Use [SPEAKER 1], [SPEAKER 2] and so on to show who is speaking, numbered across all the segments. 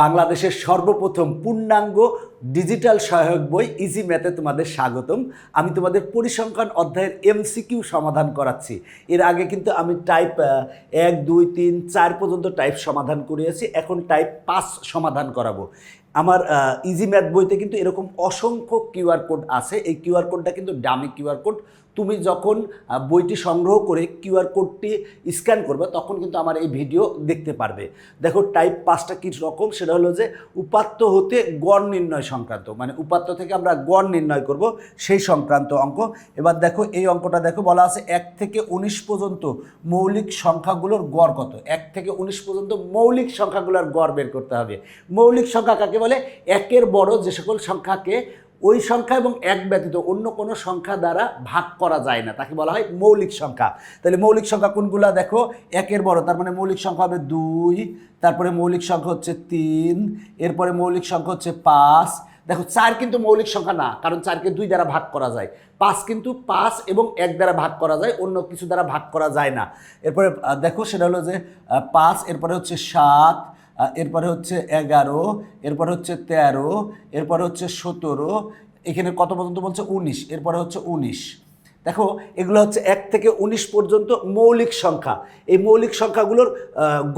[SPEAKER 1] বাংলাদেশের সর্বপ্রথম পূর্ণাঙ্গ ডিজিটাল সহায়ক বই ইজি ম্যাথে তোমাদের স্বাগতম। আমি তোমাদের পরিসংখ্যান অধ্যায়ের এমসিকিউ সমাধান করাচ্ছি। এর আগে কিন্তু আমি টাইপ এক, দুই, তিন, চার পর্যন্ত টাইপ সমাধান করিয়েছি। এখন টাইপ পাঁচ সমাধান করাবো। আমার ইজি ম্যাথ বইতে কিন্তু এরকম অসংখ্য কিউআর কোড আছে। এই কিউআর কোডটা কিন্তু ডামি কিউআর কোড তুমি যখন বইটি সংগ্রহ করে কিউআর কোডটি স্ক্যান করবে, তখন কিন্তু আমার এই ভিডিও দেখতে পারবে। দেখো টাইপ পাঁচটা কী রকম? সেটা হলো যে, উপাত্ত হতে গড় নির্ণয় সংক্রান্ত মানে উপাত্ত থেকে আমরা গড় নির্ণয় করব সেই সংক্রান্ত অঙ্ক। এবার দেখো, এই অঙ্কটা দেখো, বলা আছে এক থেকে উনিশ পর্যন্ত মৌলিক সংখ্যাগুলোর গড় কত? এক থেকে উনিশ পর্যন্ত মৌলিক সংখ্যাগুলোর গড় বের করতে হবে। মৌলিক সংখ্যা কাকে বলে? একের বড় যে সকল সংখ্যাকে ওই সংখ্যা এবং এক ব্যতীত অন্য কোনো সংখ্যা দ্বারা ভাগ করা যায় না। তাকে বলা হয় মৌলিক সংখ্যা। তাহলে মৌলিক সংখ্যা কোনগুলা দেখো? একের বড়, তার মানে মৌলিক সংখ্যা হবে দুই, তারপরে মৌলিক সংখ্যা হচ্ছে তিন, এরপরে মৌলিক সংখ্যা হচ্ছে পাঁচ। দেখো, চার কিন্তু মৌলিক সংখ্যা না, কারণ চারকে দুই দ্বারা ভাগ করা যায়। পাঁচ কিন্তু পাঁচ এবং এক দ্বারা ভাগ করা যায়, অন্য কিছু দ্বারা ভাগ করা যায় না। এরপরে দেখো, সেটা হলো যে পাঁচ, এরপরে হচ্ছে সাত এরপরে হচ্ছে এগারো, এরপরে হচ্ছে তেরো, এরপরে হচ্ছে সতেরো, এখানে কত পর্যন্ত বলছে? উনিশ, এরপরে হচ্ছে উনিশ। দেখো, এগুলো হচ্ছে এক থেকে উনিশ পর্যন্ত মৌলিক সংখ্যা। এই মৌলিক সংখ্যাগুলোর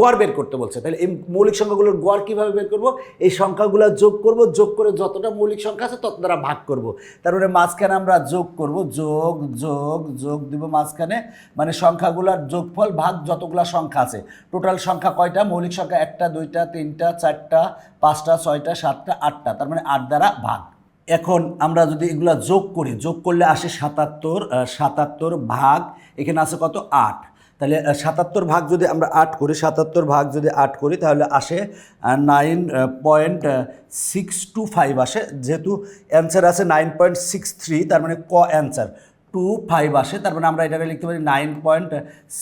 [SPEAKER 1] গড় বের করতে বলছে। তাহলে এই মৌলিক সংখ্যাগুলোর গড় কীভাবে বের করব? এই সংখ্যাগুলো যোগ করব, যোগ করে যতটা মৌলিক সংখ্যা আছে তত দ্বারা ভাগ করব। তারপরে মাঝখানে আমরা যোগ করব, যোগ যোগ যোগ দিব মাঝখানে। মানে সংখ্যাগুলোর যোগফল ভাগ যতগুলো সংখ্যা আছে। টোটাল সংখ্যা কয়টা? মৌলিক সংখ্যা একটা, দুইটা, তিনটা, চারটা, পাঁচটা, ছয়টা, সাতটা, আটটা। তার মানে আট দ্বারা ভাগ। এখন আমরা যদি এগুলা যোগ করি, যোগ করলে আসে সাতাত্তর সাতাত্তর ভাগ, এখানে আছে কত? আট। তাহলে সাতাত্তর ভাগ যদি আমরা আট করি, সাতাত্তর ভাগ যদি আট করি, তাহলে আসে nine point six two five আসে। যেহেতু অ্যান্সার আছে নাইন পয়েন্ট সিক্স থ্রি তার মানে ক অ্যান্সার টু ফাইভ আসে, তার মানে আমরা এটাকে লিখতে পারি নাইন পয়েন্ট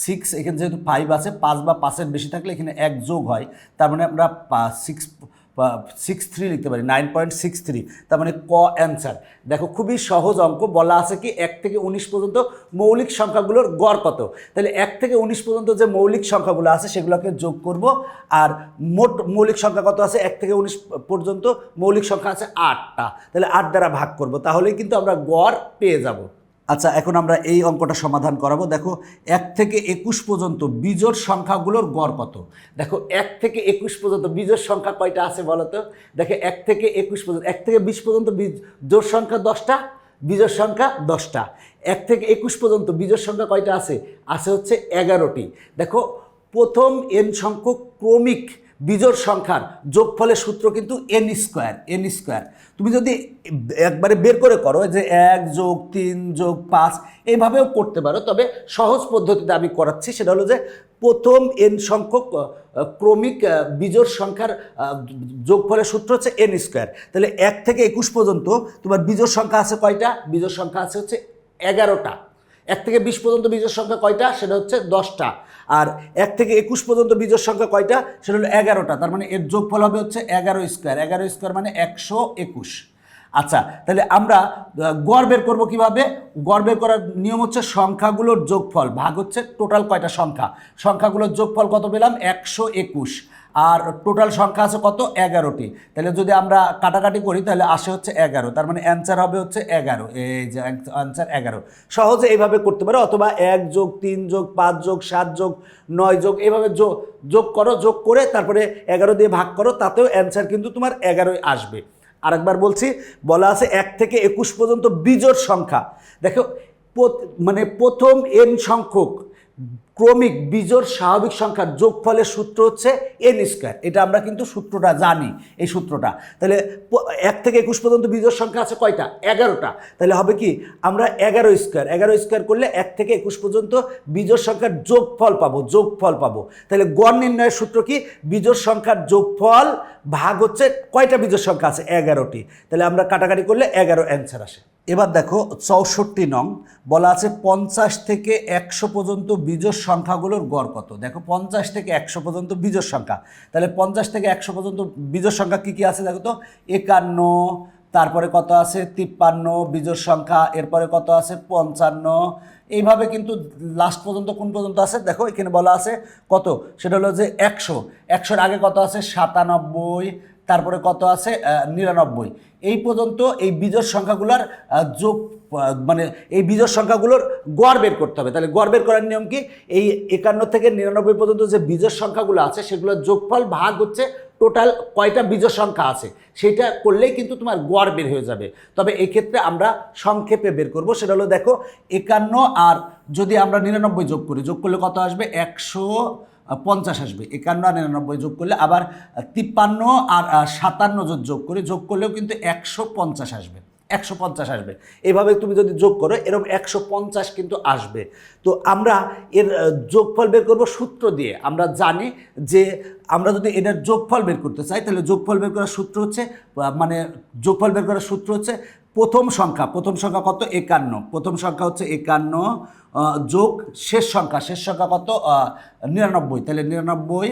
[SPEAKER 1] সিক্স এখানে যেহেতু ফাইভ আছে, পাঁচ বা পাঁচের বেশি থাকলে এখানে এক যোগ হয়, তার মানে আমরা সিক্স সিক্স থ্রি লিখতে পারি নাইন পয়েন্ট সিক্স থ্রি তার মানে ক অ্যান্সার দেখো খুবই সহজ অঙ্ক, বলা আছে কি এক থেকে উনিশ পর্যন্ত মৌলিক সংখ্যাগুলোর গড় কত। তাহলে এক থেকে উনিশ পর্যন্ত যে মৌলিক সংখ্যাগুলো আছে সেগুলোকে যোগ করব, আর মোট মৌলিক সংখ্যা কত আছে? এক থেকে উনিশ পর্যন্ত মৌলিক সংখ্যা আছে আটটা। তাহলে আট দ্বারা ভাগ করব, তাহলেই কিন্তু আমরা গড় পেয়ে যাব। আচ্ছা এখন আমরা এই অঙ্কটা সমাধান করাবো। দেখো, এক থেকে একুশ পর্যন্ত বিজোড় সংখ্যাগুলোর গড় কত? দেখো, এক থেকে একুশ পর্যন্ত বিজোড় সংখ্যা কয়টা আছে বলো তো? দেখো, এক থেকে একুশ পর্যন্ত, এক থেকে বিশ পর্যন্ত বীজ- জোড় সংখ্যা দশটা, বিজোড় সংখ্যা দশটা। এক থেকে একুশ পর্যন্ত বিজোড় সংখ্যা কয়টা আছে? আছে হচ্ছে এগারোটি। দেখো, প্রথম এন সংখ্যক ক্রমিক বিজোড় সংখ্যার যোগফলের সূত্র কিন্তু এন স্কোয়ার এন স্কোয়ার তুমি যদি একবারে বের করে করো যে এক যোগ তিন যোগ পাঁচ, এইভাবেও করতে পারো। তবে সহজ পদ্ধতিতে আমি করাচ্ছি, সেটা হলো যে প্রথম এন সংখ্যক ক্রমিক বিজোড় সংখ্যার যোগফলের সূত্র হচ্ছে এন স্কোয়ার তাহলে এক থেকে একুশ পর্যন্ত তোমার বিজোড় সংখ্যা আছে কয়টা? বিজোড় সংখ্যা আছে হচ্ছে এগারোটা। এক থেকে বিশ পর্যন্ত বীজের সংখ্যা কয়টা? সেটা হচ্ছে দশটা। আর এক থেকে একুশ পর্যন্ত বীজের সংখ্যা কয়টা? সেটা হলো এগারোটা। তার মানে এর যোগফল হবে হচ্ছে এগারো স্কোয়ার এগারো স্কোয়ার মানে একশো একুশ। আচ্ছা তাহলে আমরা গর্বের গড় বের করব কীভাবে? গড় বের করার নিয়ম হচ্ছে সংখ্যাগুলোর যোগফল। ভাগ হচ্ছে টোটাল কয়টা সংখ্যা? সংখ্যাগুলোর যোগফল কত পেলাম? একশো একুশ। আর টোটাল সংখ্যা আছে কত? এগারোটি। তাহলে যদি আমরা কাটাকাটি করি, তাহলে আসে হচ্ছে এগারো। তার মানে অ্যান্সার হবে হচ্ছে এগারো। এই যে অ্যান্সার এগারো। সহজে এইভাবে করতে পারো, অথবা এক যোগ তিন যোগ পাঁচ যোগ সাত যোগ নয় যোগ, এইভাবে যোগ যোগ করো, যোগ করে তারপরে এগারো দিয়ে ভাগ করো, তাতেও অ্যান্সার কিন্তু তোমার এগারোই আসবে। আরেকবার বলছি, বলা আছে এক থেকে একুশ পর্যন্ত বিজোড় সংখ্যা। দেখো মানে প্রথম এন সংখ্যক ক্রমিক বিজোড় স্বাভাবিক সংখ্যার যোগফলের সূত্র হচ্ছে এন স্কোয়ার এটা আমরা কিন্তু সূত্রটা জানি, এই সূত্রটা। তাহলে এক থেকে একুশ পর্যন্ত বিজোড় সংখ্যা আছে কয়টা? এগারোটা। তাহলে হবে কি? আমরা এগারো স্কোয়ার এগারো স্কোয়ার করলে এক থেকে একুশ পর্যন্ত বিজোড় সংখ্যার যোগফল পাবো যোগফল পাবো। তাহলে গড় নির্ণয়ের সূত্র কি? বিজোড় সংখ্যার যোগফল ভাগ হচ্ছে কয়টা বিজোড় সংখ্যা আছে? এগারোটি। তাহলে আমরা কাটাকাটি করলে এগারো অ্যান্সার আসে। এবার দেখো চৌষট্টি নং, বলা আছে পঞ্চাশ থেকে একশো পর্যন্ত বিজোড় সংখ্যাগুলোর গড় কত? দেখো পঞ্চাশ থেকে একশো পর্যন্ত বিজোড় সংখ্যা। তাহলে পঞ্চাশ থেকে একশো পর্যন্ত বিজোড় সংখ্যা কী কী আছে দেখো তো? একান্ন, তারপরে কত আছে? তিপ্পান্ন বিজোড় সংখ্যা, এরপরে কত আছে? পঞ্চান্ন। এইভাবে কিন্তু লাস্ট পর্যন্ত কোন পর্যন্ত আছে? দেখো এখানে বলা আছে কত? সেটা হলো যে একশো। একশোর আগে কত আছে? সাতানব্বই। তারপরে কত আছে? নিরানব্বই। এই পর্যন্ত এই বিজোড় সংখ্যাগুলোর যোগ মানে এই বিজোড় সংখ্যাগুলোর গড় বের করতে হবে। তাহলে গড় বের করার নিয়ম কি? এই একান্ন থেকে নিরানব্বই পর্যন্ত যে বিজোড় সংখ্যাগুলো আছে, সেগুলোর যোগফল ভাগ হচ্ছে টোটাল কয়টা বিজোড় সংখ্যা আছে? সেটা করলেই কিন্তু তোমার গড় বের হয়ে যাবে। তবে এই ক্ষেত্রে আমরা সংক্ষেপে বের করব। সেটা হলো দেখো, একান্ন আর যদি আমরা নিরানব্বই যোগ করি, যোগ করলে কত আসবে? একশো পঞ্চাশ আসবে। একান্ন আর নিরানব্বই যোগ করলে আবার তিপ্পান্ন আর সাতান্ন যোগ করি, যোগ করলেও কিন্তু একশো পঞ্চাশ আসবে। একশো পঞ্চাশ আসবে। এভাবে তুমি যদি যোগ করো, এরকম একশো পঞ্চাশ কিন্তু আসবে। তো আমরা এর যোগফল বের করব সূত্র দিয়ে। আমরা জানি যে আমরা যদি এটার যোগফল বের করতে চাই, তাহলে যোগফল বের করার সূত্র হচ্ছে মানে যোগফল বের করার সূত্র হচ্ছে প্রথম সংখ্যা প্রথম সংখ্যা কত? একান্ন। প্রথম সংখ্যা হচ্ছে একান্ন যোগ শেষ সংখ্যা শেষ সংখ্যা কত? নিরানব্বই। তাহলে নিরানব্বই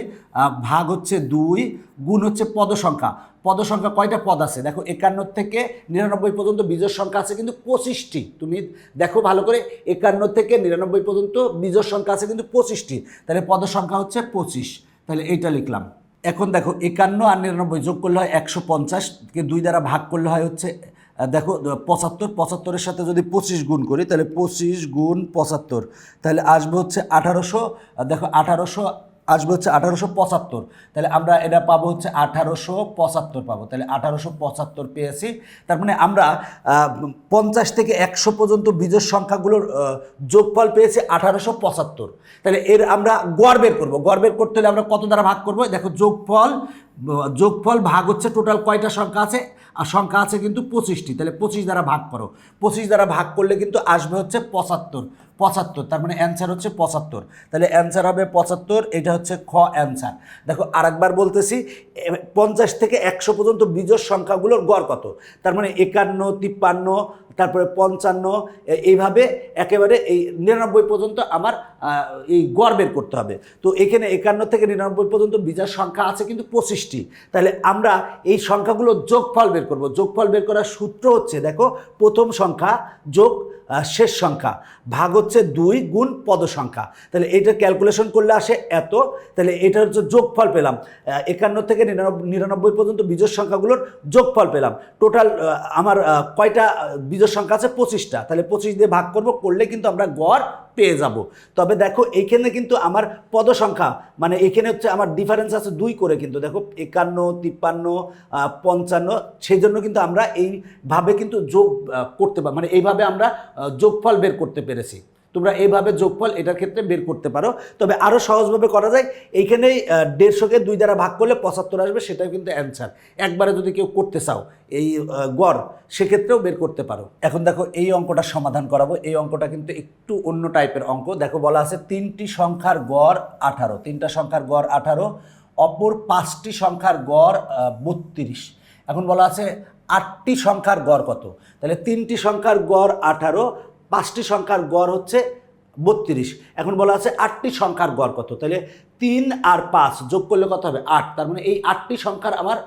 [SPEAKER 1] ভাগ হচ্ছে দুই, গুণ হচ্ছে পদ সংখ্যা। পদ সংখ্যা কয়টা পদ আছে? দেখো, একান্ন থেকে নিরানব্বই পর্যন্ত বিজোড় সংখ্যা আছে কিন্তু পঁচিশটি। তুমি দেখো ভালো করে, একান্ন থেকে নিরানব্বই পর্যন্ত বিজোড় সংখ্যা আছে কিন্তু পঁচিশটি। তাহলে পদ সংখ্যা হচ্ছে পঁচিশ। তাহলে এইটা লিখলাম। এখন দেখো, একান্ন আর নিরানব্বই যোগ করলে হয় একশো পঞ্চাশকে দুই দ্বারা ভাগ করলে হয় হচ্ছে দেখো পঁচাত্তর, পঁচাত্তরের সাথে যদি পঁচিশ গুণ করি, তাহলে পঁচিশ গুণ পঁচাত্তর। তাহলে আসবে হচ্ছে আঠারোশো দেখো, আঠারোশো, আসবে হচ্ছে আঠারোশো পঁচাত্তর। তাহলে আমরা এটা পাবো হচ্ছে আঠারোশো পঁচাত্তর পাবো। তাহলে আঠারোশো পঁচাত্তর পেয়েছি। তার মানে আমরা পঞ্চাশ থেকে একশো পর্যন্ত বীজের সংখ্যাগুলোর যোগফল পেয়েছি আঠারোশো পঁচাত্তর। তাহলে এর আমরা গড় বের করব। গড় বের করতে হলে আমরা কত দ্বারা ভাগ করব? দেখো, যোগফল যোগফল ভাগ হচ্ছে টোটাল কয়টা সংখ্যা আছে? আর সংখ্যা আছে কিন্তু পঁচিশটি। তাহলে পঁচিশ দ্বারা ভাগ করো। পঁচিশ দ্বারা ভাগ করলে কিন্তু আসবে হচ্ছে পঁচাত্তর। পঁচাত্তর, তার মানে অ্যান্সার হচ্ছে পঁচাত্তর। তাহলে অ্যান্সার হবে পঁচাত্তর, এটা হচ্ছে খ অ্যান্সার দেখো, আরেকবার বলতেছি পঞ্চাশ থেকে একশো পর্যন্ত বীজোর সংখ্যাগুলোর গড় কত? তার মানে একান্ন, তিপ্পান্ন, তারপরে পঞ্চান্ন এইভাবে একেবারে এই নিরানব্বই পর্যন্ত আমার এই গড় বের করতে হবে। তো এখানে একান্ন থেকে নিরানব্বই পর্যন্ত বিচার সংখ্যা আছে কিন্তু পঁচিশটি। তাহলে আমরা এই সংখ্যাগুলো যোগফল বের করব। যোগফল বের করার সূত্র হচ্ছে, দেখো, প্রথম সংখ্যা যোগ শেষ সংখ্যা। ভাগ হচ্ছে দুই গুণ পদ সংখ্যা। তাহলে এটা ক্যালকুলেশন করলে আসে এত। তাহলে এটা হচ্ছে যোগফল পেলাম। একান্ন থেকে নিরানব্বই পর্যন্ত বীজের সংখ্যাগুলোর যোগফল পেলাম। টোটাল আমার কয়টা বীজের সংখ্যা আছে? পঁচিশটা। তাহলে পঁচিশ দিয়ে ভাগ করব, করলে কিন্তু আমরা গড় পেয়ে যাব। তবে দেখো, এইখানে কিন্তু আমার পদ সংখ্যা মানে এখানে হচ্ছে আমার ডিফারেন্স আছে দুই করে কিন্তু। দেখো, একান্ন, তিপ্পান্ন পঞ্চান্ন সেই জন্য কিন্তু আমরা এইভাবে কিন্তু যোগ করতে পার মানে এইভাবে আমরা যোগফল বের করতে পেরেছি। তোমরা এইভাবে যোগফল এটার ক্ষেত্রে বের করতে পারো। তবে আরও সহজভাবে করা যায়, এইখানেই দেড়শোকে দুই দ্বারা ভাগ করলে পঁচাত্তর আসবে, সেটাও কিন্তু অ্যান্সার একবারে যদি কেউ করতে চাও, এই গড়, সেক্ষেত্রেও বের করতে পারো। এখন দেখো, এই অঙ্কটা সমাধান করাবো। এই অঙ্কটা কিন্তু একটু অন্য টাইপের অঙ্ক। দেখো, বলা আছে তিনটি সংখ্যার গড় আঠারো। তিনটা সংখ্যার গড় আঠারো, অপর পাঁচটি সংখ্যার গড় বত্রিশ। এখন বলা আছে আটটি সংখ্যার গড় কত? তাহলে তিনটি সংখ্যার গড় আঠারো পাঁচটি সংখ্যার গড় হচ্ছে বত্রিশ। এখন বলা আছে আটটি সংখ্যার গড় কত? তাহলে তিন আর পাঁচ যোগ করলে কত হবে? আট। তার মানে এই আটটি সংখ্যার আমার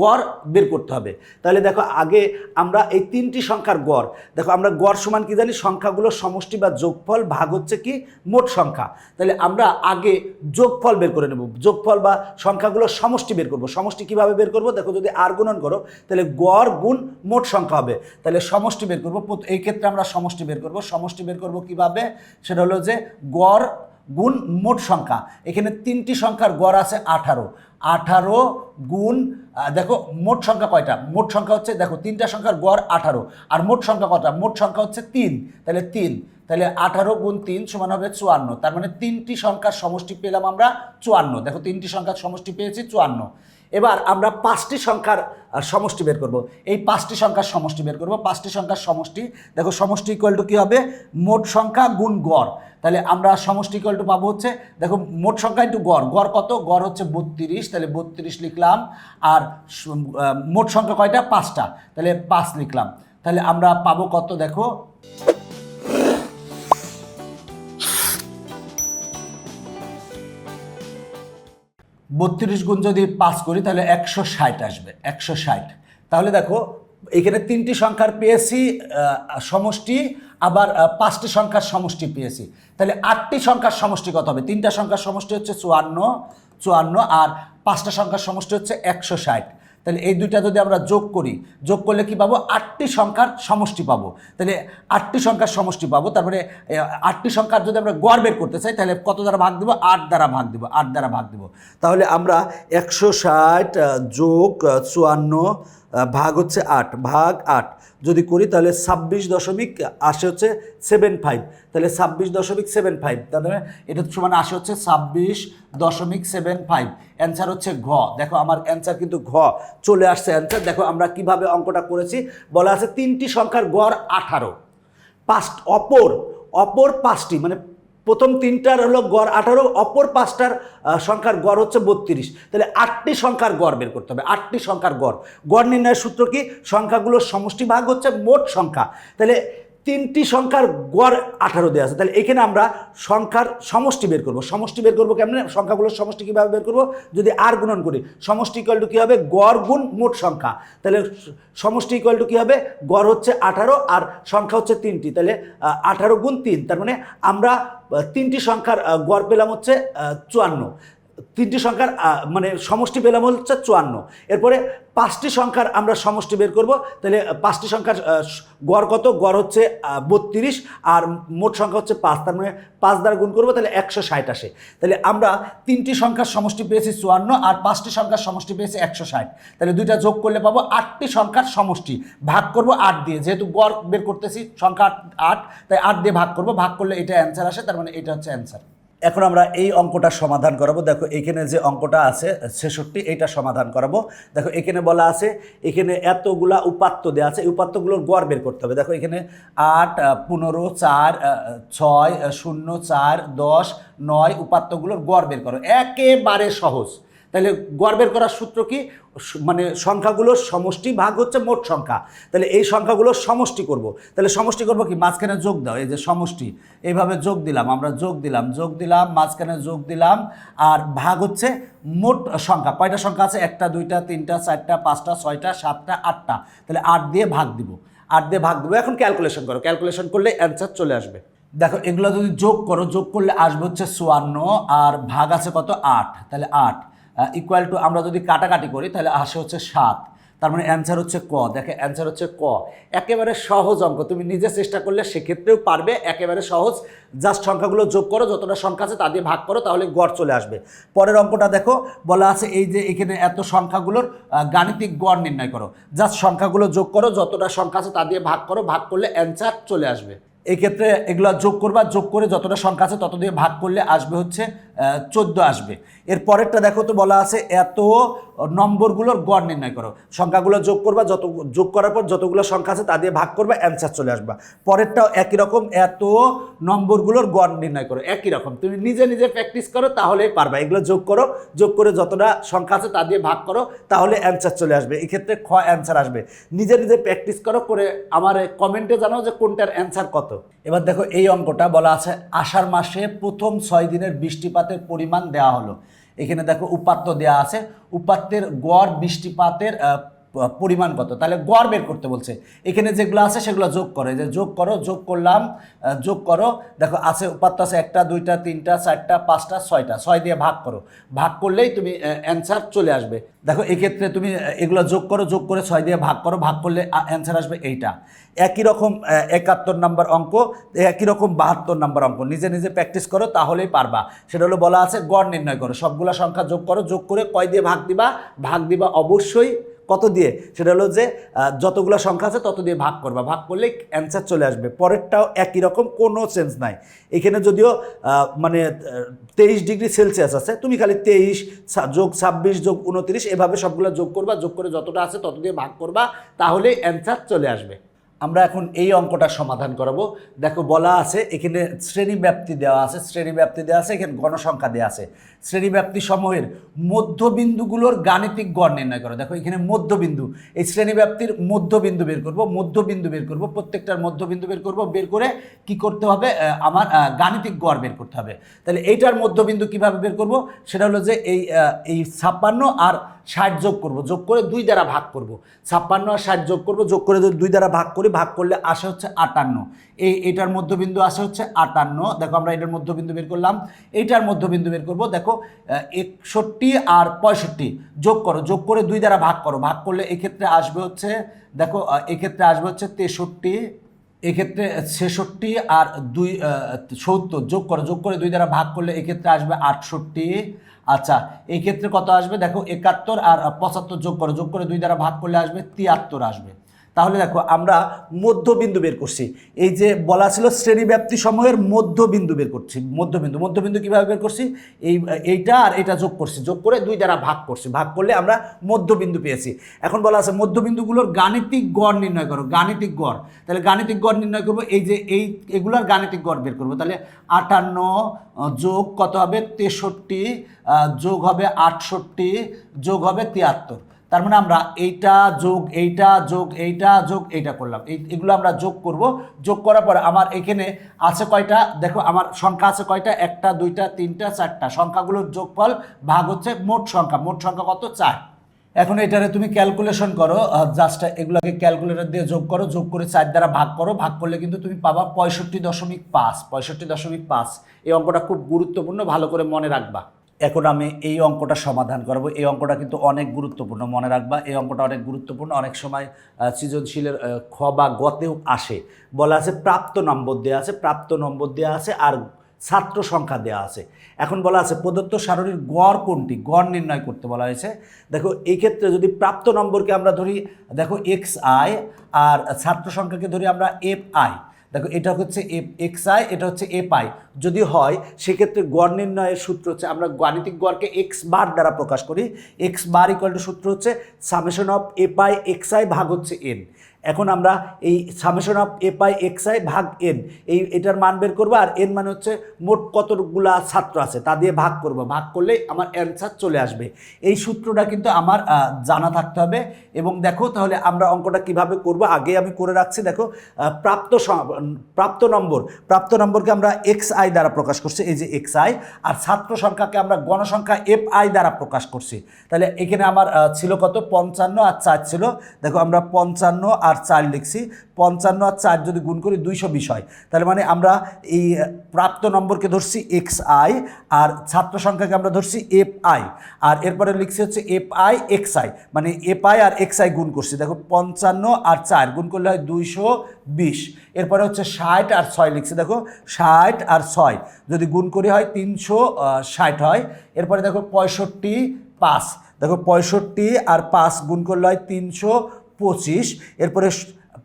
[SPEAKER 1] গড় বের করতে হবে। তাহলে দেখো আগে আমরা এই তিনটি সংখ্যার গড়, দেখো আমরা গড় সমান কি জানি? সংখ্যাগুলোর সমষ্টি বা যোগফল ভাগ হচ্ছে কি? মোট সংখ্যা। তাহলে আমরা আগে যোগফল বের করে নেব। যোগফল বা সংখ্যাগুলোর সমষ্টি বের করব। সমষ্টি কীভাবে বের করব? দেখো যদি আর গুণন করো, তাহলে গড় গুণ মোট সংখ্যা হবে। তাহলে সমষ্টি বের করব। এই ক্ষেত্রে আমরা সমষ্টি বের করব। সমষ্টি বের করব কীভাবে? সেটা হলো যে গড় গুণ মোট সংখ্যা। এখানে তিনটি সংখ্যার গড় আছে আঠারো। আঠারো গুণ দেখো মোট সংখ্যা কয়টা? মোট সংখ্যা হচ্ছে, দেখো তিনটা সংখ্যার গড় আঠারো। আর মোট সংখ্যা কয়টা মোট সংখ্যা হচ্ছে তিন। তাহলে তিন। তাহলে আঠারো গুণ তিন সমান হবে চুয়ান্ন। তার মানে তিনটি সংখ্যার সমষ্টি পেলাম আমরা চুয়ান্ন। দেখো তিনটি সংখ্যার সমষ্টি পেয়েছি চুয়ান্ন। এবার আমরা পাঁচটি সংখ্যার সমষ্টি বের করব। এই পাঁচটি সংখ্যার সমষ্টি বের করব। পাঁচটি সংখ্যার সমষ্টি, দেখো সমষ্টি ইকুয়াল টু কী হবে? মোট সংখ্যা গুণ গড়। তাহলে আমরা সমষ্টি ইকুয়াল টু পাবো হচ্ছে, দেখো মোট সংখ্যা ইন্টু গড়। গড় কত? গড় হচ্ছে বত্রিশ। তাহলে বত্রিশ লিখলাম। আর মোট সংখ্যা কয়টা? পাঁচটা। তাহলে পাঁচ লিখলাম। তাহলে আমরা পাবো কত? দেখো বত্রিশ গুণ যদি পাস করি, তাহলে একশো ষাট আসবে, একশো ষাট। তাহলে দেখো, এখানে তিনটি সংখ্যার পেয়েছি সমষ্টি, আবার পাঁচটি সংখ্যার সমষ্টি পেয়েছি। তাহলে আটটি সংখ্যার সমষ্টি কত হবে? তিনটা সংখ্যার সমষ্টি হচ্ছে চুয়ান্ন চুয়ান্ন, আর পাঁচটা সংখ্যার সমষ্টি হচ্ছে একশো ষাট। তাহলে এই দুইটা যদি আমরা যোগ করি, যোগ করলে কি পাবো? আটটি সংখ্যার সমষ্টি পাবো। তাহলে আটটি সংখ্যার সমষ্টি পাবো তারপরে আটটি সংখ্যার যদি আমরা গড় বের করতে চাই, তাহলে কত দ্বারা ভাগ দেবো? আট দ্বারা ভাগ দেবো, আট দ্বারা ভাগ দেবো। তাহলে আমরা একশো ষাট যোগ চুয়ান্ন ভাগ হচ্ছে আট, ভাগ আট। যদি করি তাহলে ছাব্বিশ দশমিক আসে হচ্ছে সেভেন ফাইভ তাহলে ছাব্বিশ দশমিক সেভেন ফাইভ তাহলে এটা সমান আসে হচ্ছে ছাব্বিশ দশমিক সেভেন ফাইভ অ্যান্সার হচ্ছে ঘ। দেখো আমার অ্যান্সার কিন্তু ঘ। চলে আসছে অ্যান্সার দেখো আমরা কীভাবে অঙ্কটা করেছি। বলা আছে তিনটি সংখ্যার গড় আঠারো। পাঁচ অপর অপর পাঁচটি মানে প্রথম তিনটার হলো গড় আঠারো, অপর পাঁচটার সংখ্যার গড় হচ্ছে বত্রিশ। তাহলে আটটি সংখ্যার গড় বের করতে হবে, আটটি সংখ্যার গড়। গড় নির্ণয়ের সূত্র কি? সংখ্যাগুলোর সমষ্টি ভাগ হচ্ছে মোট সংখ্যা। তাহলে তিনটি সংখ্যার গড় আঠারো দেওয়া আছে। তাহলে এখানে আমরা সংখ্যার সমষ্টি বের করব। সমষ্টি বের করব কেমন? সংখ্যাগুলোর সমষ্টি কীভাবে বের করব? যদি আর গুণন করি, সমষ্টি ইকুয়াল টু কী হবে? গড় গুণ মোট সংখ্যা। তাহলে সমষ্টি ইকুয়াল টু কী হবে? গড় হচ্ছে আঠারো আর সংখ্যা হচ্ছে তিনটি। তাহলে আঠারো গুণ তিন, তার মানে আমরা তিনটি সংখ্যার গড় পেলাম হচ্ছে চুয়ান্ন। তিনটি সংখ্যার মানে সমষ্টি পেলাম হচ্ছে চুয়ান্ন। এরপরে পাঁচটি সংখ্যার আমরা সমষ্টি বের করব, তাহলে পাঁচটি সংখ্যার গড় কত? গড় হচ্ছে বত্রিশ, আর মোট সংখ্যা হচ্ছে পাঁচ, তার মানে পাঁচ দ্বারা গুণ করব, তাহলে একশো ষাট আসে। তাহলে আমরা তিনটি সংখ্যার সমষ্টি পেয়েছি চুয়ান্ন, আর পাঁচটি সংখ্যার সমষ্টি পেয়েছি একশো ষাট। তাহলে দুইটা যোগ করলে পাবো আটটি সংখ্যার সমষ্টি। ভাগ করব আট দিয়ে, যেহেতু গড় বের করতেছি সংখ্যা আট, তাই আট দিয়ে ভাগ করব, ভাগ করলে এটা অ্যান্সার আসে, তার মানে এটা হচ্ছে অ্যান্সার। এখন আমরা এই অঙ্কটা সমাধান করাবো। দেখো, এখানে যে অঙ্কটা আছে, ছেষট্টি, এইটা সমাধান করাবো। দেখো, এখানে বলা আছে, এখানে এতগুলা উপাত্ত দেওয়া আছে। এই উপাত্তগুলোর গড় বের করতে হবে। দেখো, এখানে আট পনেরো, চার ছয় শূন্য, চার, দশ, নয় উপাত্তগুলোর গড় বের করো। একেবারে সহজ। তাহলে গড় বের করার সূত্র কি? মানে সংখ্যাগুলোর সমষ্টি ভাগ হচ্ছে মোট সংখ্যা। তাহলে এই সংখ্যাগুলোর সমষ্টি করব। তাহলে সমষ্টি করব কি? মাঝখানে যোগ দাও, এই যে সমষ্টি। এইভাবে যোগ দিলাম, আমরা যোগ দিলাম যোগ দিলাম, মাঝখানে যোগ দিলাম, আর ভাগ হচ্ছে মোট সংখ্যা। কয়টা সংখ্যা আছে? একটা, দুইটা, তিনটা, চারটা, পাঁচটা, ছয়টা, সাতটা, আটটা। তাহলে আট দিয়ে ভাগ দিব। আট দিয়ে ভাগ দেবো। এখন ক্যালকুলেশন করো। ক্যালকুলেশন করলে অ্যান্সার চলে আসবে। দেখো, এগুলো যদি যোগ করো, যোগ করলে আসবে হচ্ছে চুয়ান্ন, আর ভাগ আছে কত? আট। তাহলে আট। ইকুয়াল টু আমরা যদি কাটাকাটি করি, তাহলে আসে হচ্ছে সাত। তার মানে অ্যান্সার হচ্ছে ক। দেখে অ্যান্সার হচ্ছে ক। একেবারে সহজ অঙ্ক। তুমি নিজে চেষ্টা করলে সেক্ষেত্রেও পারবে। একেবারে সহজ। জাস্ট সংখ্যাগুলো যোগ করো। যতটা সংখ্যা আছে তা দিয়ে ভাগ করো, তাহলে গড় চলে আসবে। পরের অঙ্কটা দেখো। বলা আছে এই যে এখানে এত সংখ্যাগুলোর গাণিতিক গড় নির্ণয় করো। জাস্ট সংখ্যাগুলো যোগ করো। যতটা সংখ্যা আছে তা দিয়ে ভাগ করো। ভাগ করলে অ্যান্সার চলে আসবে। এই ক্ষেত্রে এগুলো যোগ করবা। যোগ করে যতটা সংখ্যা আছে তত দিয়ে ভাগ করলে আসবে হচ্ছে চোদ্দ আসবে। এর পরেরটা দেখো তো বলা আছে এত নম্বরগুলোর গড় নির্ণয় করো। সংখ্যাগুলো যোগ করবা, যত যোগ করার পর যতগুলো সংখ্যা আছে তা দিয়ে ভাগ করবা অ্যান্সার চলে আসবা। পরেরটাও একই রকম, এত নম্বরগুলোর গড় নির্ণয় করো, একই রকম। তুমি নিজে নিজে প্র্যাকটিস করো, তাহলেই পারবা। এগুলো যোগ করো, যোগ করে যতটা সংখ্যা আছে তা দিয়ে ভাগ করো, তাহলে অ্যান্সার চলে আসবে। এক্ষেত্রে খ অ্যান্সার আসবে। নিজে নিজে প্র্যাকটিস করো, করে আমার কমেন্টে জানাও যে কোনটার অ্যান্সার কত। এবার দেখো এই অঙ্কটা বলা আছে, আষাঢ় মাসে প্রথম ছয় দিনের বৃষ্টিপাতের পরিমাণ দেওয়া হলো। এখানে দেখো উপাত্ত দেওয়া আছে। উপাত্তের গড় বৃষ্টিপাতের পরিমাণ কত? তাহলে গড় বের করতে বলছে। এখানে যেগুলো আছে সেগুলো যোগ করো। যে যোগ করো, যোগ করলাম যোগ করো। দেখো, আছে উপাত্ত আছে একটা, দুইটা, তিনটা, চারটা, পাঁচটা, ছয়টা। ছয় দিয়ে ভাগ করো। ভাগ করলেই তুমি অ্যান্সার চলে আসবে। দেখো, এক্ষেত্রে তুমি এগুলো যোগ করো, যোগ করে ছয় দিয়ে ভাগ করো। ভাগ করলে অ্যান্সার আসবে এইটা। একই রকম একাত্তর নাম্বার অঙ্ক, একই রকম বাহাত্তর নাম্বার অঙ্ক। নিজে নিজে প্র্যাকটিস করো, তাহলেই পারবা। সেটা হলো বলা আছে, গড় নির্ণয় করো। সবগুলো সংখ্যা যোগ করো, যোগ করে কয় দিয়ে ভাগ দিবা? ভাগ দিবা অবশ্যই কত দিয়ে? সেটা হলো যে যতগুলো সংখ্যা আছে তত দিয়ে ভাগ করবা। ভাগ করলে অ্যান্সার চলে আসবে। পরেরটাও একই রকম, কোনো চেঞ্জ নাই। এখানে যদিও মানে তেইশ ডিগ্রি সেলসিয়াস আছে, তুমি খালি তেইশ যোগ ছাব্বিশ, যোগ উনত্রিশ এভাবে সবগুলো যোগ করবা। যোগ করে যতটা আছে তত দিয়ে ভাগ করবা, তাহলেই অ্যান্সার চলে আসবে। আমরা এখন এই অঙ্কটা সমাধান করাবো। দেখো বলা আছে, এখানে শ্রেণি ব্যাপ্তি দেওয়া আছে শ্রেণি ব্যাপ্তি দেওয়া আছে, এখানে গণসংখ্যা দেওয়া আছে। শ্রেণি ব্যাপ্তি সমূহের মধ্যবিন্দুগুলোর গাণিতিক গড় নির্ণয় করো। দেখো এখানে মধ্যবিন্দু, এই শ্রেণি ব্যাপ্তির মধ্যবিন্দু বের করব, মধ্যবিন্দু বের করব, প্রত্যেকটার মধ্যবিন্দু বের করব, বের করে কি করতে হবে আমার গাণিতিক গড় বের করতে হবে। তাহলে এইটার মধ্যবিন্দু কীভাবে বের করব? সেটা হলো যে এই এই ছাপ্পান্ন আর ষাট যোগ করব, যোগ করে দুই দ্বারা ভাগ করব। ছাপ্পান্ন আর ষাট যোগ করব, যোগ করে দুই দ্বারা ভাগ করি, ভাগ করলে আসে হচ্ছে আটান্ন। এই এটার মধ্যবিন্দু আসে হচ্ছে আটান্ন। দেখো আমরা এটার মধ্যবিন্দু বের করলাম। এইটার মধ্যবিন্দু বের করব, দেখো একষট্টি আর পঁয়ষট্টি। যোগ করো, যোগ করে দুই দ্বারা ভাগ করো। ভাগ করলে এক্ষেত্রে আসবে হচ্ছে, দেখো এক্ষেত্রে আসবে হচ্ছে তেষট্টি। এক্ষেত্রে ছেষট্টি আর দুই সত্তর যোগ করে যোগ করে দুই দ্বারা ভাগ করলে এক্ষেত্রে আসবে আটষট্টি। আচ্ছা এক্ষেত্রে ক্ষেত্রে কত আসবে? দেখো একাত্তর আর পঁচাত্তর যোগ করে যোগ করে দুই দ্বারা ভাগ করলে আসবে তিয়াত্তর আসবে। তাহলে দেখো আমরা মধ্যবিন্দু বের করছি। এই যে বলা ছিল শ্রেণীব্যাপ্তি সময়ের মধ্যবিন্দু বের করছি। মধ্যবিন্দু মধ্যবিন্দু কীভাবে বের করছি? এই, এইটা আর এটা যোগ করছি। যোগ করে দুই দ্বারা ভাগ করছি। ভাগ করলে আমরা মধ্যবিন্দু পেয়েছি। এখন বলা আছে মধ্যবিন্দুগুলোর গাণিতিক গড় নির্ণয় করো, গাণিতিক গড়। তাহলে গাণিতিক গড় নির্ণয় করব, এই যে এই, এগুলোর গাণিতিক গড় বের করব। তাহলে আটান্ন যোগ কত হবে? তেষট্টি যোগ হবে আটষট্টি, যোগ হবে তিয়াত্তর। তার মানে আমরা এইটা যোগ এইটা যোগ এইটা যোগ, এইটা করলাম। এই, এগুলো আমরা যোগ করব। যোগ করার পর আমার এখানে আছে কয়টা? দেখো, আমার সংখ্যা আছে কয়টা? একটা, দুইটা, তিনটা, চারটা। সংখ্যাগুলোর যোগফল ভাগ হচ্ছে মোট সংখ্যা। মোট সংখ্যা কত? চার। এখন এটারে তুমি ক্যালকুলেশন করো। জাস্ট এগুলোকে ক্যালকুলেটর দিয়ে যোগ করো। যোগ করে চার দ্বারা ভাগ করো। ভাগ করলে কিন্তু তুমি পাবা পঁয়ষট্টি দশমিক পাঁচ। পঁয়ষট্টি দশমিক পাঁচ। এই অঙ্কটা খুব গুরুত্বপূর্ণ। ভালো করে মনে রাখবা। এখন আমি এই অঙ্কটা সমাধান করব। এই অঙ্কটা কিন্তু অনেক গুরুত্বপূর্ণ, মনে রাখবা। এই অঙ্কটা অনেক গুরুত্বপূর্ণ। অনেক সময় সৃজনশীলের খ বা গতেও আসে। বলা আছে প্রাপ্ত নম্বর দেওয়া আছে, প্রাপ্ত নম্বর দেওয়া আছে আর ছাত্র সংখ্যা দেওয়া আছে। এখন বলা আছে প্রদত্ত সারণীর গড় কোনটি? গড় নির্ণয় করতে বলা হয়েছে। দেখো, এই ক্ষেত্রে যদি প্রাপ্ত নম্বরকে আমরা ধরি, দেখো এক্স আই আর ছাত্র সংখ্যাকে ধরি আমরা এফ আই দেখো, এটা হচ্ছে এ, এক্স আই, এটা হচ্ছে এ পাই। যদি হয়, সেক্ষেত্রে গড় নির্ণয়ের সূত্র হচ্ছে, আমরা গাণিতিক গড়কে এক্স বার দ্বারা প্রকাশ করি। এক্স বার ইকুয়াল টু সূত্র হচ্ছে summation of A pi, X I ভাগ হচ্ছে এন এখন আমরা এই summation of F I X I ভাগ এন এই এটার মান বের করব, আর এন মানে হচ্ছে মোট কতগুলা ছাত্র আছে, তা দিয়ে ভাগ করব, ভাগ করলেই আমার অ্যান্সার চলে আসবে। এই সূত্রটা কিন্তু আমার জানা থাকতে হবে, এবং দেখো তাহলে আমরা অঙ্কটা কীভাবে করব আগে আমি করে রাখছি, দেখো প্রাপ্ত প্রাপ্ত নম্বর, প্রাপ্ত নম্বরকে আমরা এক্স আই দ্বারা প্রকাশ করছি, এই যে এক্স আই আর ছাত্র সংখ্যাকে আমরা গণসংখ্যা এফ আই দ্বারা প্রকাশ করছি। তাহলে এখানে আমার ছিল কত? পঞ্চান্ন আর চার ছিল, দেখো আমরা পঞ্চান্ন আর চার লিখছি, পঞ্চান্ন আর চার যদি গুণ করি দুইশো বিষয় তাহলে মানে আমরা এই প্রাপ্ত নম্বরকে ধরছি এক্স আই আর ছাত্র সংখ্যাকে আমরা ধরছি এফ আই। আর এরপরে লিখছি হচ্ছে এফ আই, এক্স আই মানে এফ আই আর এক্স আই গুণ করছি। দেখো, পঞ্চান্ন আর চার গুণ করলে হয় দুইশো বিশ। এরপরে হচ্ছে ষাট আর ছয় লিখছি। দেখো, ষাট আর ছয় যদি গুণ করি হয় তিনশো ষাট হয়। এরপরে দেখো, পঁয়ষট্টি পাঁচ। দেখো, পঁয়ষট্টি আর পাঁচ গুণ করলে হয় তিনশো পঁচিশ এরপরে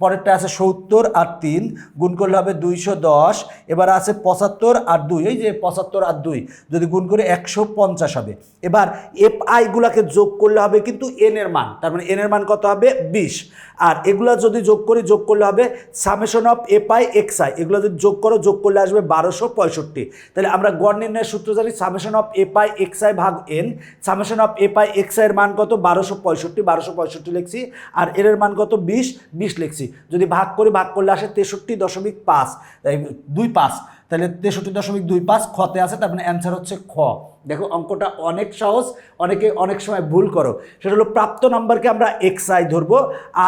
[SPEAKER 1] পরেরটা আছে সত্তর আর তিন, গুণ করলে হবে দুইশো দশ, এবার আছে পঁচাত্তর আর দুই, এই যে পঁচাত্তর আর দুই, যদি গুণ করে একশো পঞ্চাশ হবে। এবার এফ আইগুলাকে যোগ করলে হবে কিন্তু এন এর মান, তার মানে এন এর মান কত হবে? বিশ। আর এগুলা যদি যোগ করি, যোগ করলে হবে summation of F I X I এগুলো যদি যোগ করো, যোগ করলে আসবে বারোশো পঁয়ষট্টি। তাহলে আমরা গড় নির্ণয়ের সূত্র জানি summation of F I X I ভাগ N summation of F I X আইয়ের মান কত? বারোশো পঁয়ষট্টি বারোশো পঁয়ষট্টি লিখছি, আর এর এর মান কত? বিশ বিশ লিখছি। যদি ভাগ করে ভাগ করলে আসে তেষট্টি দশমিক পাঁচ দুই পাঁচ, তাহলে তেষট্টি দশমিক দুই পাঁচ খতে আছে, তার মানে অ্যান্সার হচ্ছে খ। দেখো অঙ্কটা অনেক সহজ, অনেকে অনেক সময় ভুল করো। সেটা হলো প্রাপ্ত নাম্বারকে আমরা এক্স আই ধরবো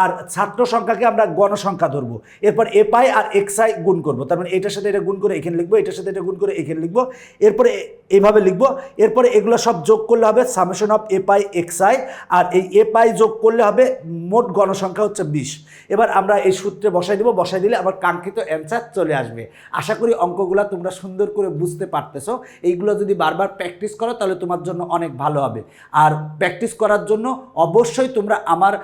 [SPEAKER 1] আর ছাত্র সংখ্যাকে আমরা গণসংখ্যা ধরবো। এরপর এফ আই আর এক্স আই গুণ করব। তার মানে এটার সাথে এটা গুণ করে এখানে লিখব, এটার সাথে এটা গুণ করে এখানে লিখব। এরপরে এইভাবে লিখব। এরপরে এগুলো সব যোগ করলে হবে summation of F I X I আর এই এফ আই যোগ করলে হবে মোট গণসংখ্যা হচ্ছে বিশ। এবার আমরা এই সূত্রে বসাই দেবো। বসাই দিলে আমার কাঙ্ক্ষিত অ্যান্সার চলে আসবে। আশা করি অঙ্কগুলো তোমরা সুন্দর করে বুঝতে পারতেছো। এইগুলো যদি বারবার প্র্যাকটিস করো, তাহলে তোমার জন্য অনেক ভালো হবে। আর প্র্যাকটিস করার জন্য অবশ্যই তোমরা আমার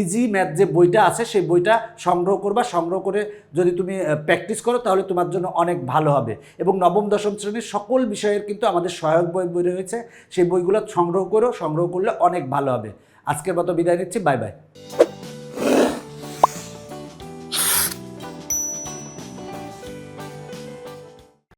[SPEAKER 1] ইজি ম্যাথ যে বইটা আছে, সেই বইটা সংগ্রহ করবা। সংগ্রহ করে যদি তুমি প্র্যাকটিস করো, তাহলে তোমার জন্য অনেক ভালো হবে। এবং নবম, দশম শ্রেণির সকল বিষয়ের কিন্তু আমাদের সহায়ক বই বই রয়েছে। সেই বইগুলো সংগ্রহ করো, সংগ্রহ করলে অনেক ভালো হবে। আজকের মতো বিদায় নিচ্ছি। Bye bye.